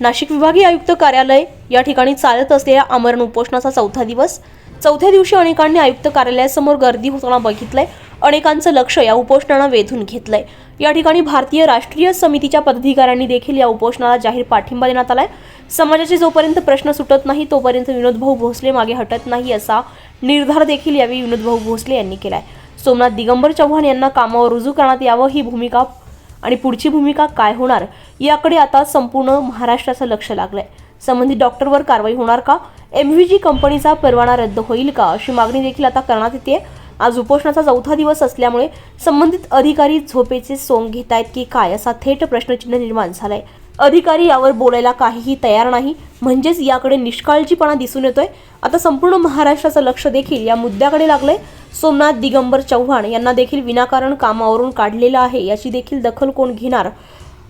नाशिक विभागीय आयुक्त कार्यालय या ठिकाणी चालत असलेल्या आमरण उपोषणाचा चौथा दिवस. चौथ्या दिवशी अनेकांनी आयुक्त कार्यालयासमोर गर्दी होताना बघितलंय. अनेकांचं लक्ष या उपोषणानं वेधून घेतलंय. या ठिकाणी भारतीय राष्ट्रीय समितीच्या पदाधिकाऱ्यांनी देखील या उपोषणाला जाहीर पाठिंबा देण्यात आलाय. समाजाचे जोपर्यंत प्रश्न सुटत नाही तोपर्यंत विनोदभाऊ भोसले मागे हटत नाही असा निर्धार देखील यावेळी विनोदभाऊ भोसले यांनी केलाय. सोमनाथ दिगंबर चव्हाण यांना कामावर रुजू करण्यात यावं ही भूमिका आणि पुढची भूमिका काय होणार याकडे आता संपूर्ण महाराष्ट्राचं लक्ष लागलंय. संबंधित डॉक्टरवर कारवाई होणार का? एम व्ही जी कंपनीचा परवाना रद्द होईल का? अशी मागणी देखील आता करण्यात येते. आज उपोषणाचा चौथा दिवस असल्यामुळे संबंधित अधिकारी झोपेचे सोंग घेत आहेत की काय असा थेट प्रश्नचिन्ह निर्माण झालाय. अधिकारी यावर बोलायला काहीही तयार नाही. म्हणजेच याकडे निष्काळजीपणा दिसून येतोय. आता संपूर्ण महाराष्ट्राचं लक्ष देखील या मुद्द्याकडे लागलंय. सोमनाथ दिगंबर चव्हाण यांना देखील विनाकारण कामावरून काढलेलं आहे. याची देखील दखल कोण घेणार?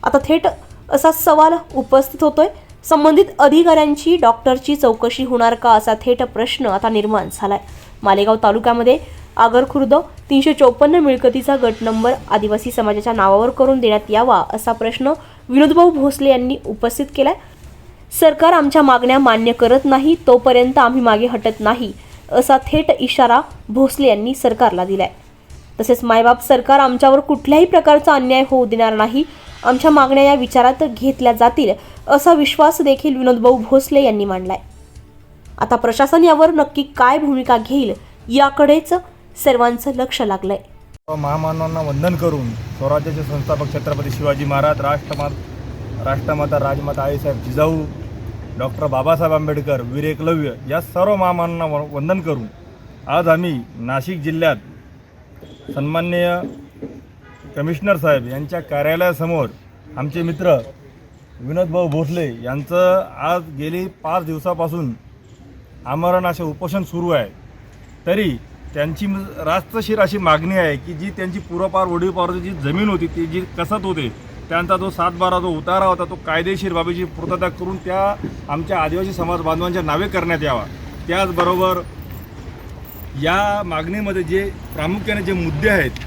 आता थेट असा सवाल उपस्थित होतोय. संबंधित अधिकाऱ्यांची डॉक्टरची चौकशी होणार का असा थेट प्रश्न आता निर्माण झालाय. मालेगाव तालुक्यामध्ये आगर खुर्द तीनशे चोपन्न मिळकतीचा गट नंबर आदिवासी समाजाच्या नावावर करून देण्यात यावा असा प्रश्न विनोदभाऊ भोसले यांनी उपस्थित केलाय. सरकार आमच्या मागण्या मान्य करत नाही तोपर्यंत आम्ही मागे हटत नाही. असा थेट इशारा भोसले यांनी सरकारला दिलाय. तसेच मायबाप सरकार आमच्यावर कुठल्याही प्रकारचा अन्याय होऊ देणार नाही आमच्या मागण्या या विचारात घेतल्या जातील असा विश्वास देखील विनोदभाऊ भोसले यांनी मांडलाय. आता प्रशासन यावर नक्की काय भूमिका घेईल याकडेच सर्वांचं लक्ष लागलंय. महामानवांना वंदन करून स्वराज्याचे संस्थापक छत्रपती शिवाजी महाराज राष्ट्रमात राष्ट्रमाता राजमाता आईसाहेब जिजाऊ डॉक्टर बाबासाहेब आंबेडकर वीर एकलव्य या सर्व महामानांना व- वंदन करून आज आम्ही नाशिक जिल्ह्यात सन्माननीय कमिशनर साहेब यांच्या कार्यालयासमोर आमचे मित्र विनोदभाऊ भोसले यांचं आज गेली पाच दिवसापासून आमरण असे उपोषण सुरू आहे. तरी त्यांची रास्तशीर अशी मागणी आहे की जी त्यांची पूर्वपार वडीलपारची जी जमीन होती ती जी कसत होते त्यांचा जो सातबारा जो उतारा होता तो कायदेशीर बाबीची पूर्तता करून त्या आमच्या आदिवासी समाज बांधवांच्या नावे करण्यात यावा. त्याचबरोबर या मागणीमध्ये जे प्रामुख्याने जे मुद्दे आहेत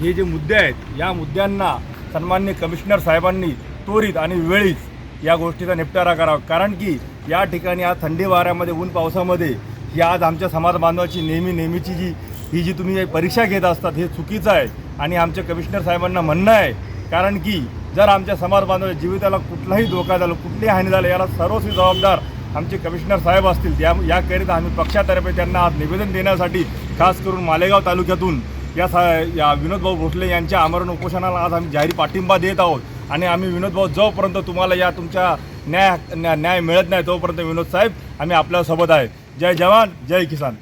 हे जे मुद्दे आहेत या मुद्द्यांना सन्मान्य कमिशनर साहेबांनी त्वरित आणि वेळीच या गोष्टीचा निपटारा करावा. कारण की या ठिकाणी आज थंडी वाऱ्यामध्ये ऊन पावसामध्ये ही आज आमच्या समाज बांधवाची नेहमी नेहमीची जी ही जी तुम्ही परीक्षा घेत असतात हे चुकीचं आहे. आणि आमच्या कमिशनर साहेबांना म्हणणं आहे कारण की जर आमच्या समाज बांधवाच्या जीविताला कुठलाही धोका झाला कुठलीही हानी झाली याला सर्वस्वी जबाबदार आमचे कमिशनर साहेब असतील त्या याकरिता आम्ही पक्षातर्फे त्यांना आज निवेदन देण्यासाठी खास करून मालेगाव तालुक्यातून या सा या विनोदभाऊ भोसले यांच्या आमरण उपोषणाला आज आम्ही जाहीर पाठिंबा देत आहोत. आणि आम्ही विनोदभाऊ जोपर्यंत तुम्हाला या तुमच्या न्याय न्याय न्याय मिळत नाही तोपर्यंत विनोद साहेब आम्ही आपल्यासोबत आहे. जय जवान जय किसान.